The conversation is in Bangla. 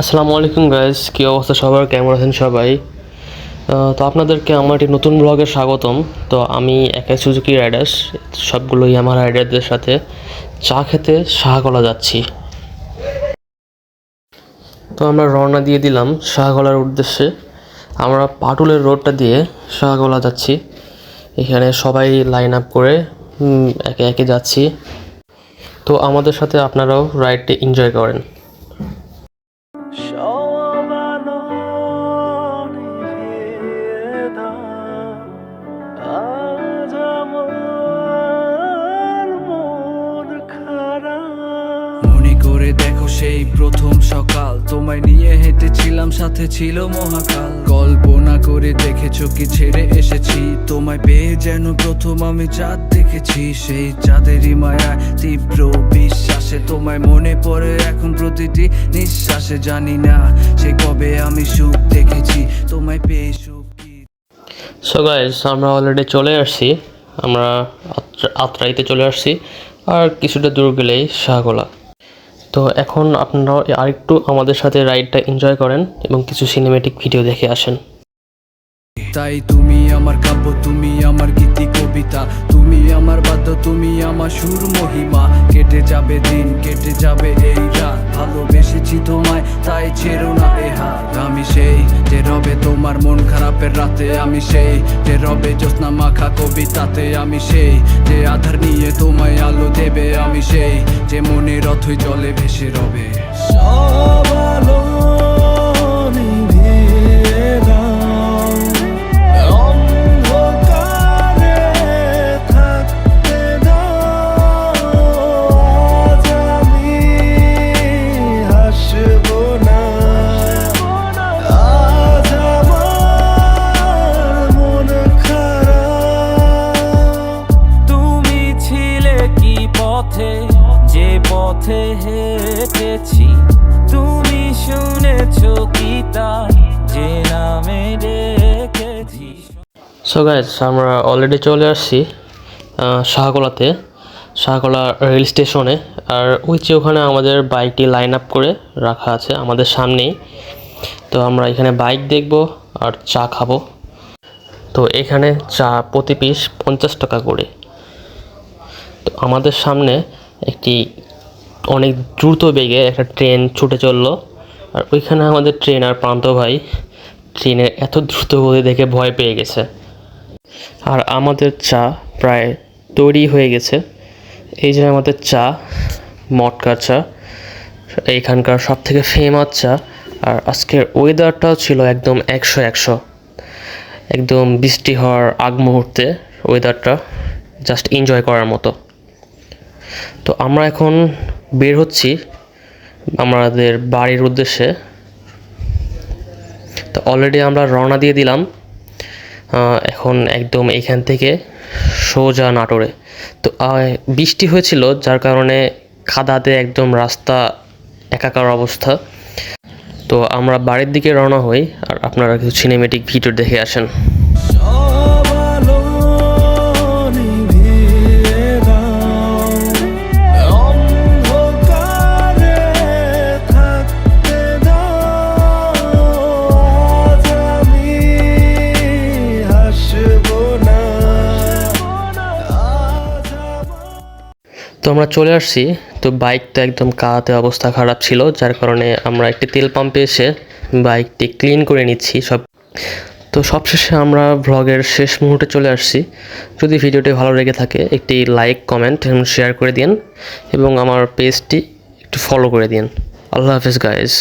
আসসালামু আলাইকুম গাইজ কী অবস্থা সবার? কেমন আছেন সবাই? তো আপনাদেরকে আমার একটি নতুন ব্লগে স্বাগতম। তো আমি একাই সুজুকি রাইডার্স সবগুলোই আমার রাইডারদের সাথে চা খেতে শাহগলা যাচ্ছি। তো আমরা রওনা দিয়ে দিলাম শাহগলার উদ্দেশ্যে। আমরা পাটুলের রোডটা দিয়ে শাহগলা যাচ্ছি। এখানে সবাই লাইন আপ করে একে একে যাচ্ছি। তো আমাদের সাথে আপনারাও রাইডটি এনজয় করেন। সেই প্রথম সকাল। তোমায় নিয়ে হেঁটেছিলাম, সাথে ছিল মহাকাল। কল্পনা করে দেখেছ কি ছেড়ে এসেছি? তোমায় পেয়ে যেন প্রথম আমি চাঁদ দেখেছি। সেই চাঁদেরই মায়া তীব্র বিশ্বাসে তোমায় মনে পড়ে এখন প্রতিটি নিঃশ্বাসে। জানি না সে কবে আমি সুখ দেখেছি। তোমায় পেয়ে সুখ কি? আমরা অলরেডি চলে আসছি। আমরা আত্রা- আত্রাইতে চলে আসছি। আর কিছুটা দূর গেলেই শাহগোলা। তো এখন আপনারা আরেকটু আমাদের সাথে রাইডটা এনজয় করেন এবং কিছু সিনেমেটিক ভিডিও দেখে আসেন। তাই তুমি আমার কাব্য, তুমি আমার গীতি, কবিতা, তুমি আমার বাদ্য, তুমি আমার সুর, মহিমা। কেটে যাবে দিন, কেটে যাবে এই রাত। ভালোবেসেছি তোমায়, তাই ছেড়ো না। রবে তোমার মন খারাপের রাতে আমি সেই যে রবে জ্যোৎস্না মাখা কবিতাতে আমি সেই যে আধার নিয়ে তোমায় আলো দেবে আমি সেই যে মনের অথই জলে ভেসে রবে। পথে হেঁটেছি। তুমি শুনেছো কি যে নামে ডেকেছি। সো গাইজ আমরা অলরেডি চলে আসছি আহ, শাহগোলাতে শাহগোলা রেল স্টেশনে আর ওই যে ওখানে আমাদের বাইকটি লাইন আপ করে রাখা আছে আমাদের সামনেই। তো আমরা এখানে বাইক দেখব আর চা খাব। তো এখানে চা প্রতি পিস পঞ্চাশ টাকা করে। তো আমাদের সামনে একটি অনেক দ্রুত বেগে একটা ট্রেন ছুটে চলল। আর ওইখানে আমাদের ট্রেনার প্রান্ত ভাই ট্রেনের এত দ্রুত গতি দেখে ভয় পেয়ে গেছে। আর আমাদের চা প্রায় তৈরি হয়ে গেছে। এই যে আমাদের চা মটকা চা এইখানকার সব থেকে ফেমাস চা। আর আজকের ওয়েদারটাও ছিল একদম একশো একশো। একদম বৃষ্টি হওয়ার আগ মুহূর্তে ওয়েদারটা জাস্ট এনজয় করার মতো। তো আমরা এখন বের হচ্ছি আমাদের বাড়ির উদ্দেশ্যে। তো অলরেডি আমরা রওনা দিয়ে দিলাম। এখন একদম এখান থেকে সোজা নাটোরে। তো বৃষ্টি হয়েছিল, যার কারণে খাদাতে একদম রাস্তা একাকার অবস্থা। তো আমরা বাড়ির দিকে রওনা হই, আর আপনারা কিছু সিনেমেটিক ভিডিও দেখে আসেন। তো আমরা চলে আসছি। তো বাইক তো একদম কাতে অবস্থা খারাপ ছিল, যার কারণে আমরা একটি তেল পাম্পে এসে বাইকটি ক্লিন করে নিচ্ছি সব। তো সবশেষে আমরা ভ্লগের শেষ মুহূর্তে চলে আসছি। যদি ভিডিওটি ভালো লেগে থাকে, একটি লাইক কমেন্ট এবং শেয়ার করে দিন এবং আমার পেজটি একটু ফলো করে দিন। আল্লাহ হাফিজ গাইজ